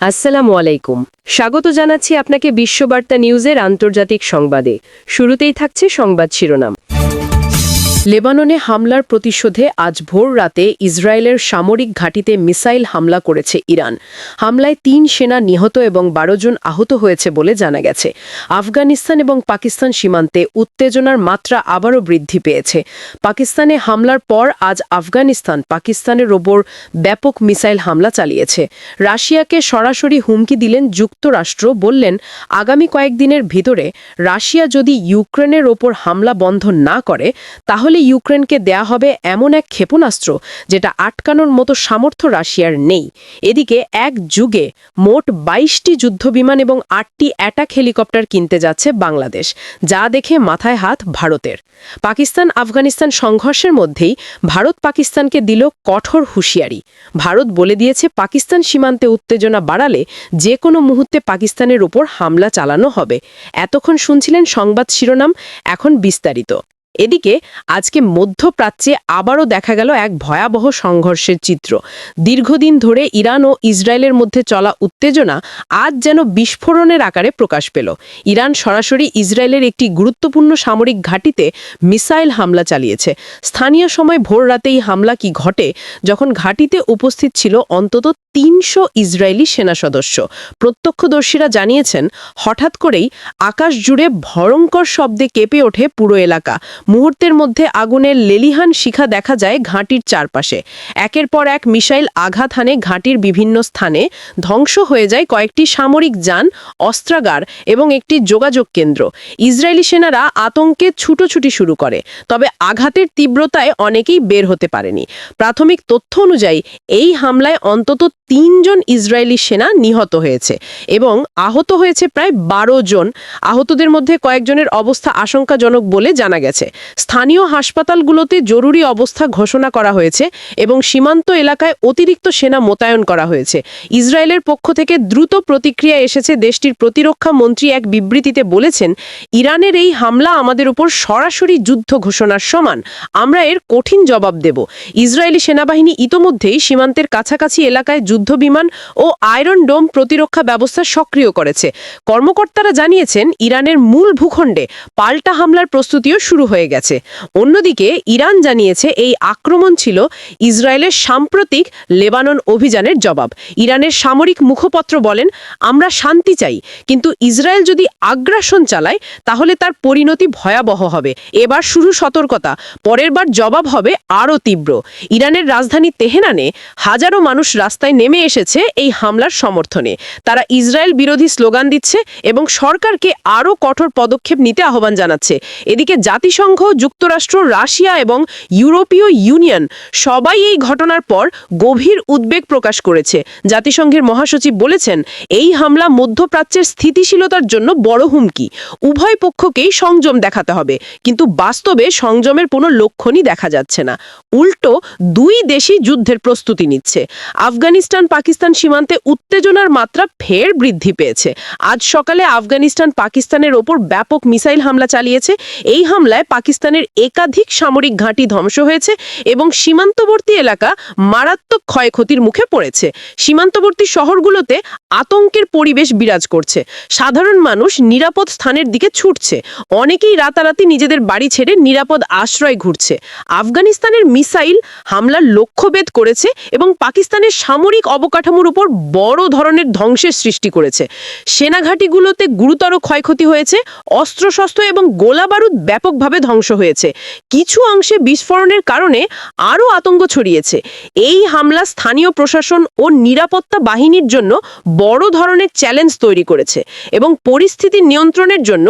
আসসালামু আলাইকুম। স্বাগত জানাচ্ছি আপনাকে বিশ্ববার্তা নিউজের আন্তর্জাতিক সংবাদে। শুরুতেই থাকছে সংবাদ শিরোনাম। লেবাননে হামলার প্রতিশোধে আজ ভোর রাতে ইসরায়েলের সামরিক ঘাঁটিতে মিসাইল হামলা করেছে ইরান। হামলায় তিন সেনা নিহত এবং বারো জন আহত হয়েছে বলে জানা গেছে। আফগানিস্তান এবং পাকিস্তান সীমান্তে উত্তেজনার মাত্রা আবারও বৃদ্ধি পেয়েছে। পাকিস্তানে হামলার পর আজ আফগানিস্তান পাকিস্তানের ওপর ব্যাপক মিসাইল হামলা চালিয়েছে। রাশিয়াকে সরাসরি হুমকি দিলেন যুক্তরাষ্ট্র, বললেন, আগামী কয়েকদিনের ভিতরে রাশিয়া যদি ইউক্রেনের ওপর হামলা বন্ধ না করে, তাহলে ইউক্রেনকে দেয়া হবে এমন এক ক্ষেপণাস্ত্র যেটা আটকানোর মতো সামর্থ্য রাশিয়ার নেই। এদিকে এক যুগে মোট বাইশটি যুদ্ধবিমান এবং আটটি অ্যাটাক হেলিকপ্টার কিনতে যাচ্ছে বাংলাদেশ, যা দেখে মাথায় হাত ভারতের। পাকিস্তান আফগানিস্তান সংঘর্ষের মধ্যেই ভারত পাকিস্তানকে দিল কঠোর হুঁশিয়ারি। ভারত বলে দিয়েছে, পাকিস্তান সীমান্তে উত্তেজনা বাড়ালে যে কোনো মুহূর্তে পাকিস্তানের ওপর হামলা চালানো হবে। এতক্ষণ শুনছিলেন সংবাদ শিরোনাম, এখন বিস্তারিত। এদিকে আজকে মধ্যপ্রাচ্যে আবারও দেখা গেল এক ভয়াবহ সংঘর্ষের চিত্র। দীর্ঘদিন ধরে ইরান ও ইসরায়েলের মধ্যে চলা উত্তেজনা আজ যেন বিস্ফোরণের আকারে প্রকাশ পেল। ইরান সরাসরি ইসরায়েলের একটি গুরুত্বপূর্ণ সামরিক ঘাঁটিতে মিসাইল হামলা চালিয়েছে। স্থানীয় সময় ভোর রাতেই হামলা কি ঘটে, যখন ঘাঁটিতে উপস্থিত ছিল অন্তত তিনশো ইসরায়েলি সেনা সদস্য। প্রত্যক্ষদর্শীরা জানিয়েছেন, হঠাৎ করেই আকাশ জুড়ে ভয়ঙ্কর শব্দে কেঁপে ওঠে পুরো এলাকা। মুহূর্তের মধ্যে আগুনের লেলিহান শিখা দেখা যায় ঘাঁটির চারপাশে। একের পর এক মিসাইল আঘাত হানে ঘাঁটির বিভিন্ন স্থানে ধ্বংস হয়ে যায় কয়েকটি সামরিক যান, অস্ত্রাগার এবং একটি যোগাযোগ কেন্দ্র। ইসরায়েলি সেনারা আতঙ্কে ছুটোছুটি শুরু করে, তবে আঘাতের তীব্রতায় অনেকেই বের হতে পারেনি। প্রাথমিক তথ্য অনুযায়ী, এই হামলায় অন্তত তিনজন ইসরায়েলি সেনা নিহত হয়েছে এবং আহত হয়েছে প্রায় বারো জন। আহতদের মধ্যে কয়েকজনের অবস্থা আশঙ্কাজনক বলে জানা গেছে। স্থানীয় হাসপাতালগুলোতে জরুরি অবস্থা ঘোষণা করা হয়েছে এবং সীমান্ত এলাকায় অতিরিক্ত সেনা মোতায়েন করা হয়েছে। ইসরায়েলের পক্ষ থেকে দ্রুত প্রতিক্রিয়া এসেছে দেশটির প্রতিরক্ষা মন্ত্রী এক বিবৃতিতে বলেছেন, ইরানের এই হামলা আমাদের উপর সরাসরি যুদ্ধ ঘোষণার সমান। আমরা এর কঠিন জবাব দেব। ইসরায়েলি সেনাবাহিনী ইতোমধ্যেই সীমান্তের কাছাকাছি এলাকায় যুদ্ধবিমান ও আয়রন ডোম প্রতিরক্ষা ব্যবস্থা সক্রিয় করেছে। কর্মকর্তারা জানিয়েছেন, ইরানের মূল ভূখণ্ডে পাল্টা হামলার প্রস্তুতিও শুরু হয়ে গেছে। অন্যদিকে, ইরান জানিয়েছে, এই আক্রমণ ছিল ইসরায়েলের সাম্প্রতিক লেবানন অভিযানের জবাব। ইরানের সামরিক মুখপত্র বলেন, আমরা শান্তি চাই, কিন্তু ইসরায়েল যদি আগ্রাসন চালায়, তাহলে তার পরিণতি ভয়াবহ হবে। এবার শুরু সতর্কতা, পরের বার জবাব হবে আরও তীব্র। ইরানের রাজধানী তেহরানে হাজারো মানুষ রাস্তায় নেমে এসেছে এই হামলার সমর্থনে। তারা ইসরায়েল বিরোধী স্লোগান দিচ্ছে এবং সরকারকে আরও কঠোর পদক্ষেপ নিতে আহ্বান জানাচ্ছে। এদিকে জাতিসংঘ, যুক্তরাষ্ট্র, রাশিয়া এবং ইউরোপীয় ইউনিয়ন সবাই এই ঘটনার পর গভীর উদ্বেগ প্রকাশ করেছে। জাতিসংঘের মহাসচিব বলেছেন, এই হামলা মধ্যপ্রাচ্যের স্থিতিশীলতার জন্য বড় হুমকি। উভয় পক্ষকেই সংযম দেখাতে হবে। কিন্তু বাস্তবে সংযমের কোনো লক্ষণই দেখা যাচ্ছে না। উল্টো দুই দেশই যুদ্ধের প্রস্তুতি নিচ্ছে। আফগানিস্তান পাকিস্তান সীমান্তে উত্তেজনার মাত্রা ফের বৃদ্ধি পেয়েছে। আজ সকালে আফগানিস্তান, পাকিস্তানের ওপর ব্যাপক মিসাইল হামলা চালিয়েছে। এই হামলায় পাকিস্তানের একাধিক সামরিক ঘাঁটি ধ্বংস হয়েছে এবং সীমান্তবর্তী এলাকা মারাত্মক ক্ষয়ক্ষতির মুখে পড়েছে। সীমান্তবর্তী শহরগুলোতে আতঙ্কের পরিবেশ বিরাজ করছে। সাধারণ মানুষ নিরাপদ স্থানের দিকে ছুটছে। অনেকেই রাতারাতি নিজেদের বাড়ি ছেড়ে নিরাপদ আশ্রয় ঘুরছে। আফগানিস্তানের মিসাইল হামলার লক্ষ্যভেদ করেছে এবং পাকিস্তানের সামরিক অবকাঠামোর উপর বড় ধরনের ধ্বংসের সৃষ্টি করেছে। সেনাঘাঁটিগুলোতে গুরুতর ক্ষয়ক্ষতি হয়েছে, অস্ত্রশস্ত্র এবং গোলা বারুদ ব্যাপকভাবে ধ্বংস হয়েছে। কিছু অংশে বিস্ফোরণের কারণে আরও আতঙ্ক ছড়িয়েছে। এই হামলা স্থানীয় প্রশাসন ও নিরাপত্তা বাহিনীর জন্য বড় ধরনের চ্যালেঞ্জ তৈরি করেছে এবং পরিস্থিতি নিয়ন্ত্রণের জন্য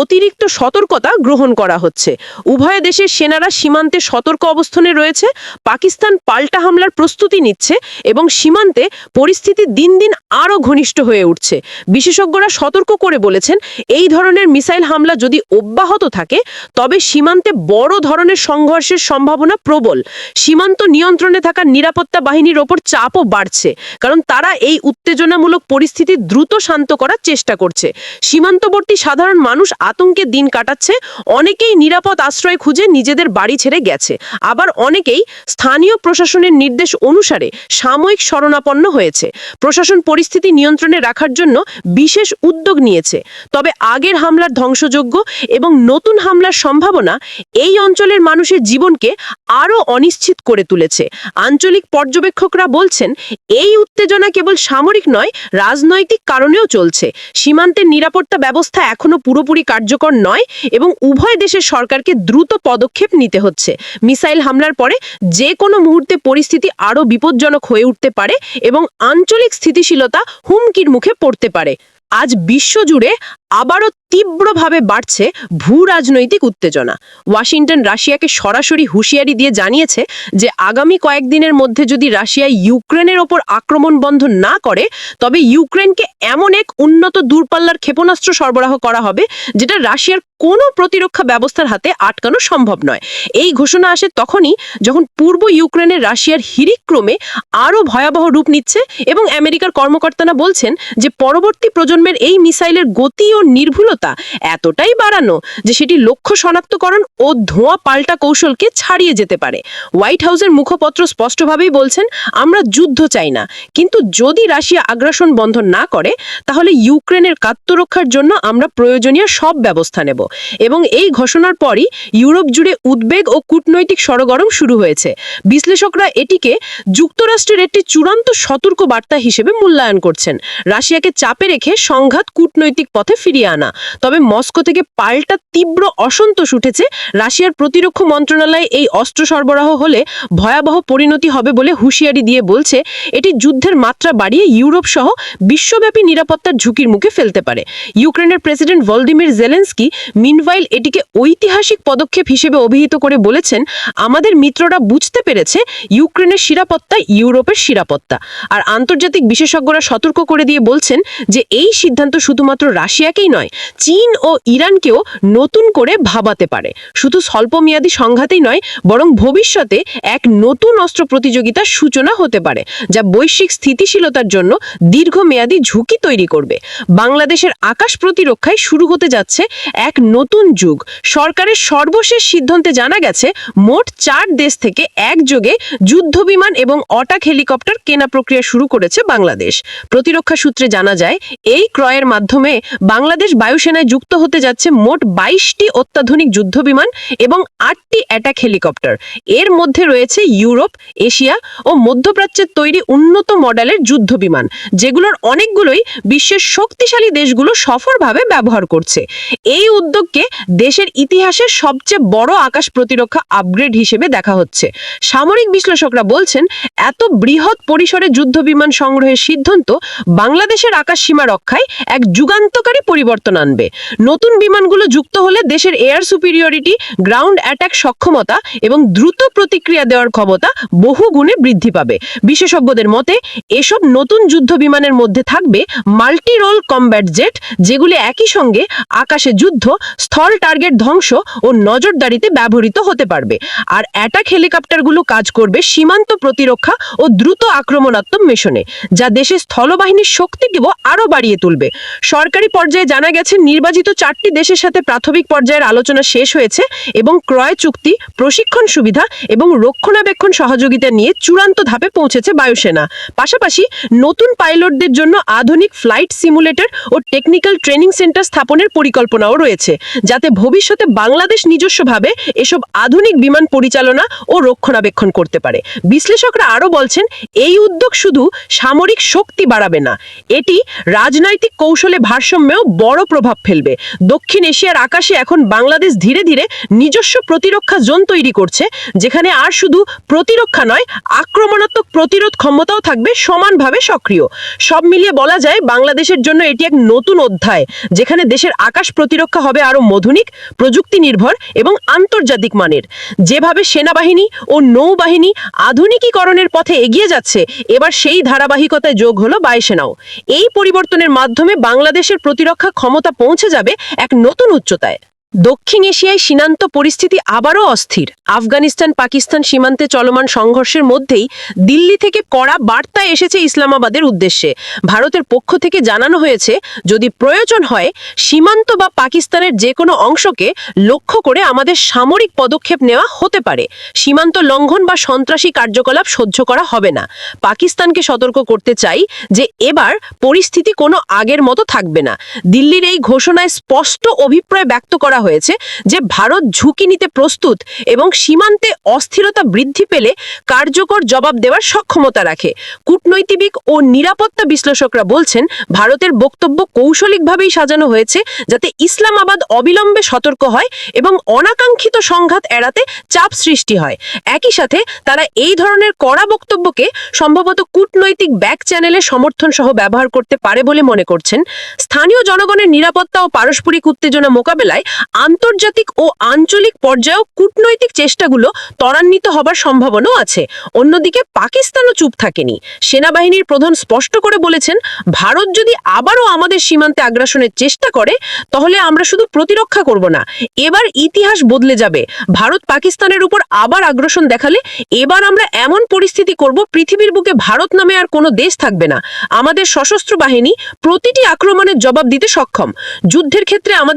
অতিরিক্ত সতর্কতা গ্রহণ করা হচ্ছে। উভয় দেশের সেনারা সীমান্তে সতর্ক অবস্থানে রয়েছে, পাকিস্তান পাল্টা হামলার প্রস্তুতি নিচ্ছে এবং সীমান্তে পরিস্থিতি দিন দিন আরও ঘনিষ্ঠ হয়ে উঠছে। বিশেষজ্ঞরা সতর্ক করে বলেছেন, এই ধরনের মিসাইল হামলা যদি অব্যাহত থাকে, তবে সীমান্তে বড় ধরনের সংঘর্ষের সম্ভাবনা প্রবল। সীমান্ত নিয়ন্ত্রণে থাকা নিরাপত্তা বাহিনীর ওপর চাপও বাড়ছে, কারণ তারা এই উত্তেজনামূলক পরিস্থিতি দ্রুত শান্ত করার চেষ্টা করছে। সীমান্তবর্তী সাধারণ মানুষ আতঙ্কে দিন কাটাচ্ছে, অনেকেই নিরাপদ আশ্রয় খুঁজে নিজেদের বাড়ি ছেড়ে গেছে। আবার অনেকেই স্থানীয় প্রশাসনের নির্দেশ অনুসারে সাময়িক শরণাপন্ন হয়েছে। প্রশাসন পরিস্থিতি নিয়ন্ত্রণে রাখার জন্য বিশেষ উদ্যোগ নিয়েছে। তবে আগের হামলার ধ্বংসযোগ্য এবং নতুন হামলার সম্ভাবনা এই অঞ্চলের মানুষের জীবনকে আরও অনিশ্চিত করে তুলেছে। আঞ্চলিক পর্যবেক্ষকরা বলছেন, এই উত্তেজনা কেবল সামরিক নয়, রাজনৈতিক কারণেও চলছে। সীমান্তের নিরাপত্তা ব্যবস্থা এখনও পুরোপুরি কার্যকর নয় এবং উভয় দেশের সরকারকে দ্রুত পদক্ষেপ নিতে হচ্ছে। মিসাইল হামলার পরে যে কোনো মুহূর্তে পরিস্থিতি আরও বিপজ্জনক হয়ে উঠতে পারে। এবং আঞ্চলিক স্থিতিশীলতা হুমকির মুখে পড়তে পারে। আজ বিশ্বজুড়ে আবারও তীব্রভাবে বাড়ছে ভূ রাজনৈতিক উত্তেজনা। ওয়াশিংটন রাশিয়াকে সরাসরি হুঁশিয়ারি দিয়ে জানিয়েছে যে, আগামী কয়েকদিনের মধ্যে যদি রাশিয়া ইউক্রেনের ওপর আক্রমণ বন্ধ না করে, তবে ইউক্রেনকে এমন এক উন্নত দূরপাল্লার ক্ষেপণাস্ত্র সরবরাহ করা হবে, যেটা রাশিয়ার কোনো প্রতিরক্ষা ব্যবস্থার হাতে আটকানো সম্ভব নয়। এই ঘোষণা আসে তখনই যখন পূর্ব ইউক্রেনের রাশিয়ার হিরিক্রমে আরও ভয়াবহ রূপ নিচ্ছে এবং আমেরিকার কর্মকর্তারা বলছেন যে, পরবর্তী প্রজন্মের এই মিসাইলের গতি ও নির্ভুলতা, এতটাই বাড়ানো যে সেটি লক্ষ্য শনাক্তকরণ ও ধোঁয়া পাল্টা কৌশলকে ছাড়িয়ে যেতে পারে। হোয়াইট হাউসের মুখপত্র স্পষ্টভাবেই বলছেন, আমরা যুদ্ধ চাই না। কিন্তু যদি রাশিয়া আগ্রাসন বন্ধ না করে, তাহলে ইউক্রেনের আত্মরক্ষার জন্য আমরা প্রয়োজনীয় সব ব্যবস্থা নেব। এবং এই ঘোষণার পরই ইউরোপ জুড়ে উদ্বেগ ও কূটনৈতিক সরগরম শুরু হয়েছে। বিশ্লেষকরা এটিকে যুক্তরাষ্ট্রের একটি চূড়ান্ত সতর্ক বার্তা হিসেবে মূল্যায়ন করছেন। রাশিয়াকে চাপে রেখে সংঘাত কূটনৈতিক পথে ফিরিয়ে আনা। তবে মস্কো থেকে পাল্টা তীব্র অসন্তোষ উঠেছে রাশিয়ার প্রতিরক্ষা মন্ত্রণালয় এই অস্ত্র সরবরাহ হলে ভয়াবহ পরিণতি হবে বলে হুঁশিয়ারি দিয়ে বলছে, এটি যুদ্ধের মাত্রা বাড়িয়ে ইউরোপ সহ বিশ্বব্যাপী নিরাপত্তার ঝুঁকির মুখে ফেলতে পারে। ইউক্রেনের প্রেসিডেন্ট ভলদিমির জেলেন্সকি মিনভাইল এটিকে ঐতিহাসিক পদক্ষেপ হিসেবে অভিহিত করে বলেছেন, আমাদের মিত্ররা বুঝতে পেরেছে ইউক্রেনের নিরাপত্তা ইউরোপের নিরাপত্তা আর আন্তর্জাতিক বিশেষজ্ঞরা সতর্ক করে দিয়ে বলছেন যে, এই সিদ্ধান্ত শুধুমাত্র রাশিয়াকেই নয়, চীন ও ইরানকেও নতুন করে ভাবাতে পারে। শুধু স্বল্পমেয়াদী সংঘাতেই নয়, বরং ভবিষ্যতে এক নতুন অস্ত্র প্রতিযোগিতার সূচনা হতে পারে, যা বৈশ্বিক স্থিতিশীলতার জন্য দীর্ঘমেয়াদী ঝুঁকি তৈরি করবে। বাংলাদেশের আকাশ প্রতিরক্ষায় শুরু হতে যাচ্ছে এক নতুন যুগ। সরকারের সর্বশেষ সিদ্ধান্তে জানা গেছে, মোট চার দেশ থেকে একযোগে যুদ্ধবিমান এবং অটাক হেলিকপ্টার কেনা প্রক্রিয়া শুরু করেছে বাংলাদেশ। প্রতিরক্ষা সূত্রে জানা যায়, এই ক্রয়ের মাধ্যমে বাংলাদেশ বায়ুসেনায় যুক্ত হতে যাচ্ছে মোট বাইশটি অত্যাধুনিক যুদ্ধবিমান এবং আটটি অ্যাটাক হেলিকপ্টার। এর মধ্যে রয়েছে ইউরোপ, এশিয়া ও মধ্যপ্রাচ্যের তৈরি উন্নত মডেলের যুদ্ধবিমান, যেগুলোর অনেকগুলোই বিশ্বের শক্তিশালী দেশগুলো সফলভাবে ব্যবহার করছে। এই উদ্যোগকে দেশের ইতিহাসের সবচেয়ে বড় আকাশ প্রতিরক্ষা আপগ্রেড হিসেবে দেখা হচ্ছে। সামরিক বিশ্লেষকরা বলছেন, এত বৃহৎ পরিসরে যুদ্ধবিমান সংগ্রহের সিদ্ধান্ত বাংলাদেশের আকাশ সীমা রক্ষায় এক যুগান্তকারী পরিবর্তন আনবে। নতুন বিমানগুলো যুক্ত হলে দেশের এয়ার সুপিরিয়রিটি, গ্রাউন্ড অ্যাটাক সক্ষমতা এবং দ্রুত প্রতিক্রিয়া দেওয়ার ক্ষমতা বহু গুণে বৃদ্ধি পাবে। বিশেষজ্ঞদের মতে, এসব নতুন যুদ্ধ বিমানের মধ্যে থাকবে মাল্টি রোল কমব্যাট জেট, যেগুলি একই সঙ্গে আকাশে যুদ্ধ, স্থল টার্গেট ধ্বংস ও নজরদারিতে ব্যবহৃত হতে পারবে। আর অ্যাটাক হেলিকপ্টারগুলো কাজ করবে সীমান্ত প্রতিরক্ষা ও দ্রুত আক্রমণাত্মক মিশনে, যা দেশের স্থলবাহিনীর শক্তিকেও আরও বাড়িয়ে তুলবে। সরকারি পর্যায়ে জানা গেছে, নির্বাচিত চারটি দেশের সাথে প্রাথমিক পর্যায়ের আলোচনা শেষ হয়েছে এবং ক্রয় চুক্তি, প্রশিক্ষণ সুবিধা এবং রক্ষণাবেক্ষণ সহযোগিতা নিয়ে চূড়ান্ত ধাপে পৌঁছেছে বায়ুসেনা। পাশাপাশি নতুন পাইলটদের জন্য আধুনিক ফ্লাইট সিমুলেটর ও টেকনিক্যাল ট্রেনিং সেন্টার স্থাপনের পরিকল্পনাও রয়েছে, যাতে ভবিষ্যতে বাংলাদেশ নিজস্বভাবে এসব আধুনিক বিমান পরিচালনা ও রক্ষণাবেক্ষণ করতে পারে। বিশ্লেষকরা আরও বলছেন, এই উদ্যোগ শুধু সামরিক শক্তি বাড়াবে না, এটি রাজনৈতিক কৌশলে ভারসাম্যেও বড় প্রভাব ফেলবে। দক্ষিণ এশিয়ার আকাশে এখন বাংলাদেশ ধীরে ধীরে নিজস্ব প্রতিরক্ষা জোন তৈরি করছে, যেখানে আর শুধু প্রতিরক্ষা নয়, আক্রমণাত্মক প্রতিরোধ ক্ষমতাও থাকবে সমানভাবে সক্রিয়। সব মিলিয়ে বলা যায়, বাংলাদেশের জন্য এটি এক নতুন অধ্যায়, যেখানে দেশের আকাশ প্রতিরক্ষা হবে আরও মধুনিক প্রযুক্তি নির্ভর এবং আন্তর্জাতিক মানের। যেভাবে সেনাবাহিনী ও নৌবাহিনী আধুনিকীকরণের পথে এগিয়ে যাচ্ছে, এবার সেই ধারাবাহিকতায় যোগ হলো বায়ুসেনাও এই পরিবর্তনের মাধ্যমে বাংলাদেশের প্রতিরক্ষা ক্ষমতা পৌঁছে যাবে এক নতুন উচ্চতায়। দক্ষিণ এশিয়ায় সীমান্ত পরিস্থিতি আবারও অস্থির। আফগানিস্তান, পাকিস্তান সীমান্তে চলমান সংঘর্ষের মধ্যেই দিল্লি থেকে কড়া বার্তা এসেছে ইসলামাবাদের উদ্দেশ্যে। ভারতের পক্ষ থেকে জানানো হয়েছে, যদি প্রয়োজন হয়, সীমান্ত বা পাকিস্তানের যে কোনো অংশকে লক্ষ্য করে আমাদের সামরিক পদক্ষেপ নেওয়া হতে পারে। সীমান্ত লঙ্ঘন বা সন্ত্রাসী কার্যকলাপ সহ্য করা হবে না। পাকিস্তানকে সতর্ক করতে চাই যে এবার পরিস্থিতি কোনো আগের মতো থাকবে না। দিল্লির এই ঘোষণায় স্পষ্ট অভিপ্রায় ব্যক্ত করা হয়েছে যে ভারত ঝুঁকি নিতে প্রস্তুত এবং সীমান্তে অস্থিরতা বৃদ্ধি পেলে কার্যকর জবাব দেওয়ার সক্ষমতা রাখে। কূটনৈতিক ও নিরাপত্তা বিশ্লেষকরা বলছেন, ভারতের বক্তব্য কৌশলিকভাবেই সাজানো হয়েছে যাতে ইসলামাবাদ অবিলম্বে সতর্ক হয় এবং অনাকাঙ্ক্ষিত সংঘাত এড়াতে চাপ সৃষ্টি হয়। একই সাথে তারা এই ধরনের কড়া বক্তব্যকে সম্ভবত কূটনৈতিক ব্যাক চ্যানেলে সমর্থন সহ ব্যবহার করতে পারে বলে মনে করছেন। স্থানীয় জনগণের নিরাপত্তা ও পারস্পরিক উত্তেজনা মোকাবেলায় আন্তর্জাতিক ও আঞ্চলিক পর্যায়েও কূটনৈতিক চেষ্টাগুলো ত্বরান্বিত হবার সম্ভাবনাও আছে। অন্যদিকে পাকিস্তানও চুপ থাকেনি। সেনাবাহিনীর প্রধান স্পষ্ট করে বলেছেন, ভারত যদি আবারও আমাদের সীমান্তে আগ্রাসনের চেষ্টা করে, তাহলে আমরা শুধু প্রতিরক্ষা করব না, এবার ইতিহাস বদলে যাবে। ভারত পাকিস্তানের উপর আবার আগ্রাসন দেখালে এবার আমরা এমন পরিস্থিতি করব, পৃথিবীর বুকে ভারত নামে আর কোনো দেশ থাকবে না। আমাদের সশস্ত্র বাহিনী প্রতিটি আক্রমণের জবাব দিতে সক্ষম। যুদ্ধের ক্ষেত্রে আমাদের